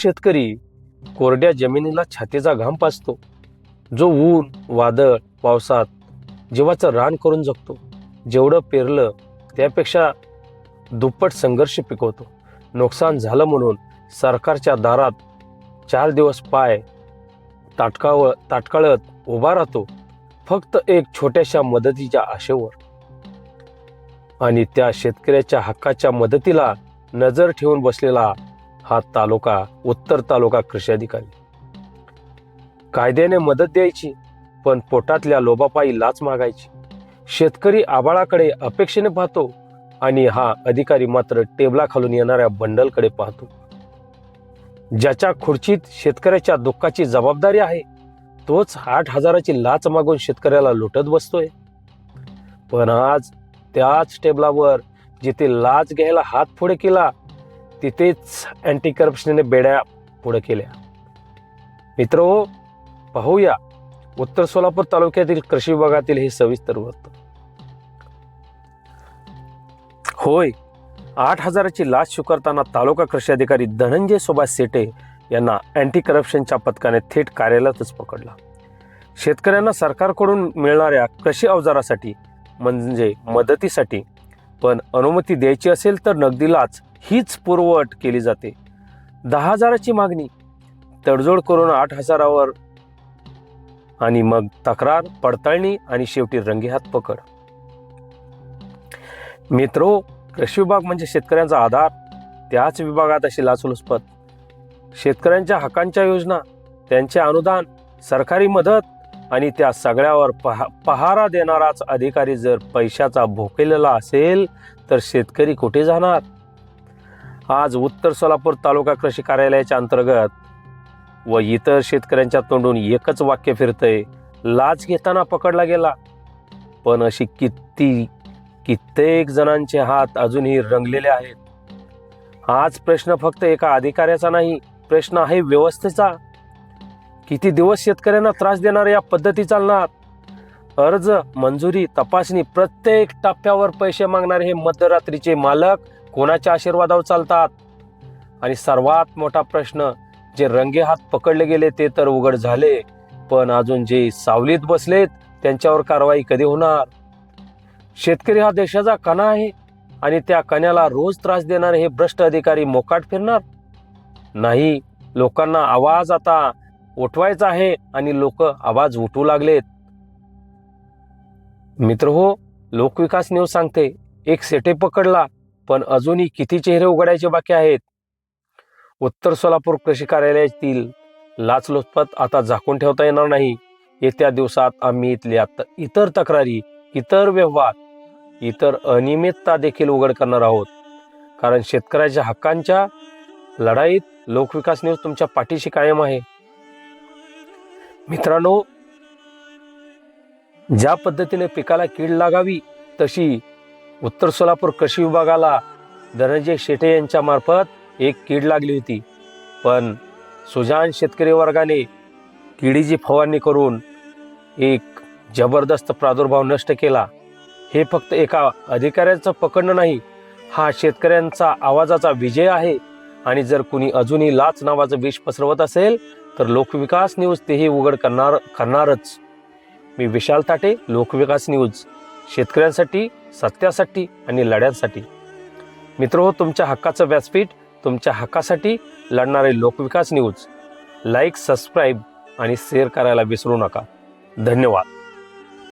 शेतकरी कोरड्या जमिनीला छातीचा घाम पाचतो. जो ऊन वादळ पावसात जीवाचं रान करून जगतो. जेवढं पेरलं त्यापेक्षा दुप्पट संघर्ष पिकवतो. नुकसान झालं म्हणून सरकारच्या दारात चार दिवस पाय ताटकाव ताटकाळत उभा राहतो. फक्त एक छोट्याशा मदतीच्या आशेवर. आणि त्या शेतकऱ्याच्या हक्काच्या मदतीला नजर ठेवून बसलेला हा तालुका उत्तर तालुका कृषी अधिकारी. कायद्याने मदत द्यायची पण पोटातल्या लोबापायी लाच मागायची. शेतकरी आबाळाकडे अपेक्षेने पाहतो आणि हा अधिकारी मात्र टेबला खालून येणाऱ्या बंडलकडे पाहतो. ज्याच्या खुर्चीत शेतकऱ्याच्या दुःखाची जबाबदारी आहे तोच आठ हजाराची लाच मागून शेतकऱ्याला लुटत बसतोय. पण आज त्याच टेबलावर जिथे लाच घ्यायला हात पुढे केला तिथेच अँटी करप्शनने बेड्या पुढे केल्या. मित्र पाहूया. उत्तर सोलापूर तालुक्यातील कृषी विभागातील हे सविस्तर वृत्त. होय आठ हजाराची लाच स्वीकारताना तालुका कृषी अधिकारी धनंजय सुभाष सेटे यांना अँटी करप्शनच्या पथकाने थेट कार्यालयातच पकडला. शेतकऱ्यांना सरकारकडून मिळणाऱ्या कृषी अवजारासाठी म्हणजे मदतीसाठी पण अनुमती द्यायची असेल तर नगदी लाच हीच पूर्वअट केली जाते. दहा हजाराची मागणी तडजोड करून आठ हजारावर आणि मग तक्रार पडताळणी आणि शेवटी रंगेहात पकड. मित्रो कृषी विभाग म्हणजे शेतकऱ्यांचा आधार त्याच विभागात अशी लाचलुचपत. शेतकऱ्यांच्या हक्कांच्या योजना त्यांचे अनुदान सरकारी मदत आणि त्या सगळ्यावर पहा पहारा देणाराच अधिकारी जर पैशाचा भोकेलेला असेल तर शेतकरी कुठे जाणार? आज उत्तर सोलापूर तालुका कृषी कार्यालयाच्या अंतर्गत व इतर शेतकऱ्यांच्या तोंडून एकच वाक्य फिरतंय लाच घेताना पकडला गेला. पण अशी किती कित्येक जणांचे हात अजूनही रंगलेले आहेत. आज प्रश्न फक्त एका अधिकाऱ्याचा नाही प्रश्न आहे व्यवस्थेचा. किती दिवस शेतकऱ्यांना त्रास देणाऱ्या या पद्धती चालणार? अर्ज मंजुरी तपासणी प्रत्येक टप्प्यावर पैसे मागणारे हे मध्यरात्रीचे मालक कोणाच्या आशीर्वादावर चालतात? आणि सर्वात मोठा प्रश्न जे रंगे हात पकडले गेले ते तर उघड झाले पण अजून जे सावलीत बसलेत त्यांच्यावर कारवाई कधी होणार? शेतकरी हा देशाचा कणा आहे आणि त्या कण्याला रोज त्रास देणारे हे भ्रष्ट अधिकारी मोकाट फिरणार? नाही लोकांना आवाज आता उठवायचा आहे आणि लोक आवाज उठवू लागलेत. मित्र हो लोकविकास न्यूज सांगते एक सेटे पकडला पण अजूनही किती चेहरे उघडायचे बाकी आहेत? उत्तर सोलापूर कृषी कार्यालयातील लाचलुचपत आता झाकून ठेवता येणार नाही. येत्या दिवसात आम्ही इथल्या इतर तक्रारी इतर व्यवहार इतर अनियमितता देखील उघड करणार आहोत. कारण शेतकऱ्याच्या हक्कांच्या लढाईत लोकविकास न्यूज तुमच्या पाठीशी कायम आहे. मित्रांनो ज्या पद्धतीने पिकाला कीड लागावी तशी उत्तर सोलापूर कृषी विभागाला धनंजय शेटे यांच्या मार्फत एक कीड लागली होती. पण सुजान शेतकरी वर्गाने किडीची फवारणी करून एक जबरदस्त प्रादुर्भाव नष्ट केला. हे फक्त एका अधिकाऱ्याचं पकडणं नाही हा शेतकऱ्यांचा आवाजाचा विजय आहे. आणि जर कुणी अजूनही लाच नावाचं विष पसरवत असेल तर लोकविकास न्यूज तेही उघड करणार करणारच. मी विशाल ताटे लोकविकास न्यूज. शेतकऱ्यांसाठी सत्यासाठी आणि लढ्यांसाठी. मित्र हो तुमच्या हक्काचं व्यासपीठ तुमच्या हक्कासाठी लढणारे लोकविकास न्यूज. लाईक सबस्क्राईब आणि शेअर करायला विसरू नका. धन्यवाद.